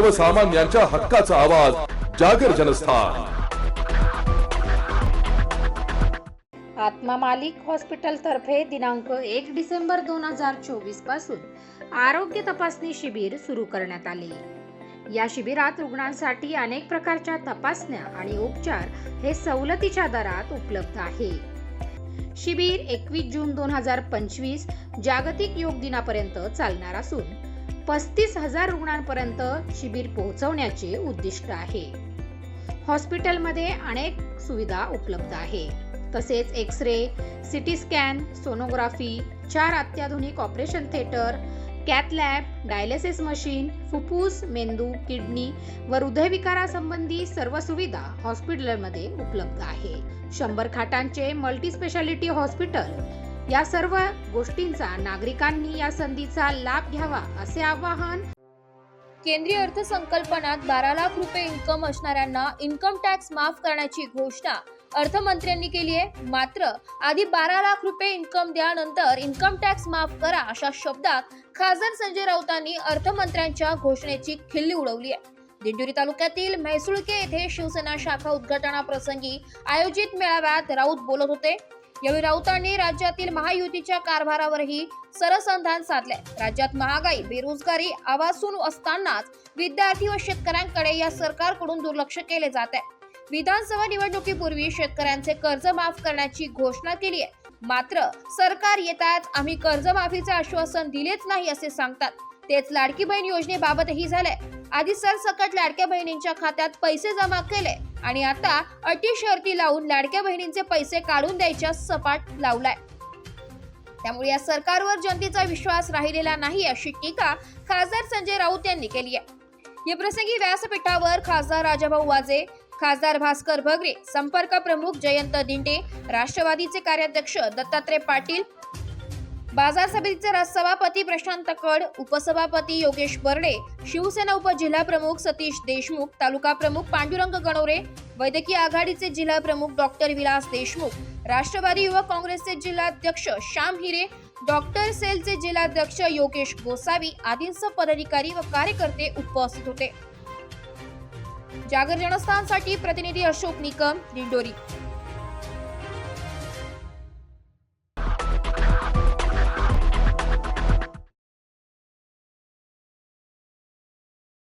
सर्वसामान्यांच्या हक्काचा आवाज जागर जनस्थान. आत्मा मालिक हॉस्पिटल तर्फे दिनांक एक डिसेंबर दोन हजार चोवीसपासून आरोग्य तपासणी शिबिर सुरू करण्यात आले. या शिबिरात रुग्णांसाठी अनेक प्रकारच्या तपासण्या आणि उपचार हे सवलतीच्या दरात उपलब्ध आहे. शिबिर एकवीस जून दोन हजार पंचवीस जागतिक योग दिनापर्यंत चालणार असून पस्तीस हजार रुग्णांपर्यंत शिबिर पोहोचवण्याचे उद्दिष्ट आहे. हॉस्पिटलमध्ये अनेक सुविधा उपलब्ध आहे. तसेच X ray CT scan sonography चार अत्याधुनिक operation theatre cath lab dialysis machine फुफ्फुस मेंदू किडनी व हृदयविकारासंबंधी सर्व सुविधा हॉस्पिटलमध्ये उपलब्ध आहे. शंभर खाटांचे मल्टी स्पेशालिटी हॉस्पिटल या सर्व गोष्टींचा नागरिकांनी या संधीचा लाभ घ्यावा असे आवाहन केंद्रीय अर्थसंकल्पनात बारा लाख रुपये इन्कम असणाऱ्यांना इन्कम टॅक्स माफ करण्याची घोषणा अर्थमंत्र्यांनी केली आहे. मात्र आधी बारा लाख रुपये इन्कम द्या नंतर इन्कम टॅक्स माफ करा अशा शब्दात खासदार संजय राऊतांनी अर्थमंत्र्यांच्या घोषणेची खिल्ली उडवली आहे. दिंडोरी तालुक्यातील म्हैसुळके येथे शिवसेना शाखा उद्घाटनाप्रसंगी आयोजित मेळाव्यात राऊत बोलत होते. यावेळी राऊतांनी राज्यातील महायुतीच्या कारभारावरही सरसंधान साधले राज्यात महागाई बेरोजगारी आवासून असतानाच विद्यार्थी व शेतकऱ्यांकडे या सरकारकडून दुर्लक्ष केले जात आहे विधानसभा निवडणुकीपूर्वी शेतकऱ्यांचे कर्ज माफ करण्याची घोषणा केली आहे. मात्र सरकार येताच आम्ही कर्जमाफीचे आश्वासन दिलेच नाही असे सांगतात. तेच लाडकी बहीण योजनेबाबतही झालंय. आधी सरसकट लाडक्या बहिणींच्या खात्यात पैसे जमा केले आणि आता अटी शर्ती लावून लाडक्या बहिणींचे पैसे काढून द्यायच्या सपाट लावलाय. त्यामुळे या सरकारवर जनतेचा विश्वास राहिलेला नाही अशी टीका खासदार संजय राऊत यांनी केली आहे. या प्रसंगी व्यासपीठावर खासदार राजाभाऊ वाजे खासदार भास्कर भगरे संपर्क प्रमुख जयंत दिंडे राष्ट्रवादीचे कार्याध्यक्ष दत्तात्रय पाटील बाजार समितीचे सभापती प्रशांत कड उपसभापती योगेश बर्डे शिवसेना उपजिल्हाप्रमुख सतीश देशमुख तालुका प्रमुख पांडुरंग गणोरे वैद्यकीय आघाडीचे जिल्हा प्रमुख डॉक्टर विलास देशमुख राष्ट्रवादी युवक काँग्रेसचे जिल्हाध्यक्ष श्याम हिरे डॉक्टर सेलचे जिल्हाध्यक्ष योगेश गोसावी आदींसह पदाधिकारी व कार्यकर्ते उपस्थित होते. जागर जनस्थानसाठी प्रतिनिधी अशोक निकम दिंडोरी.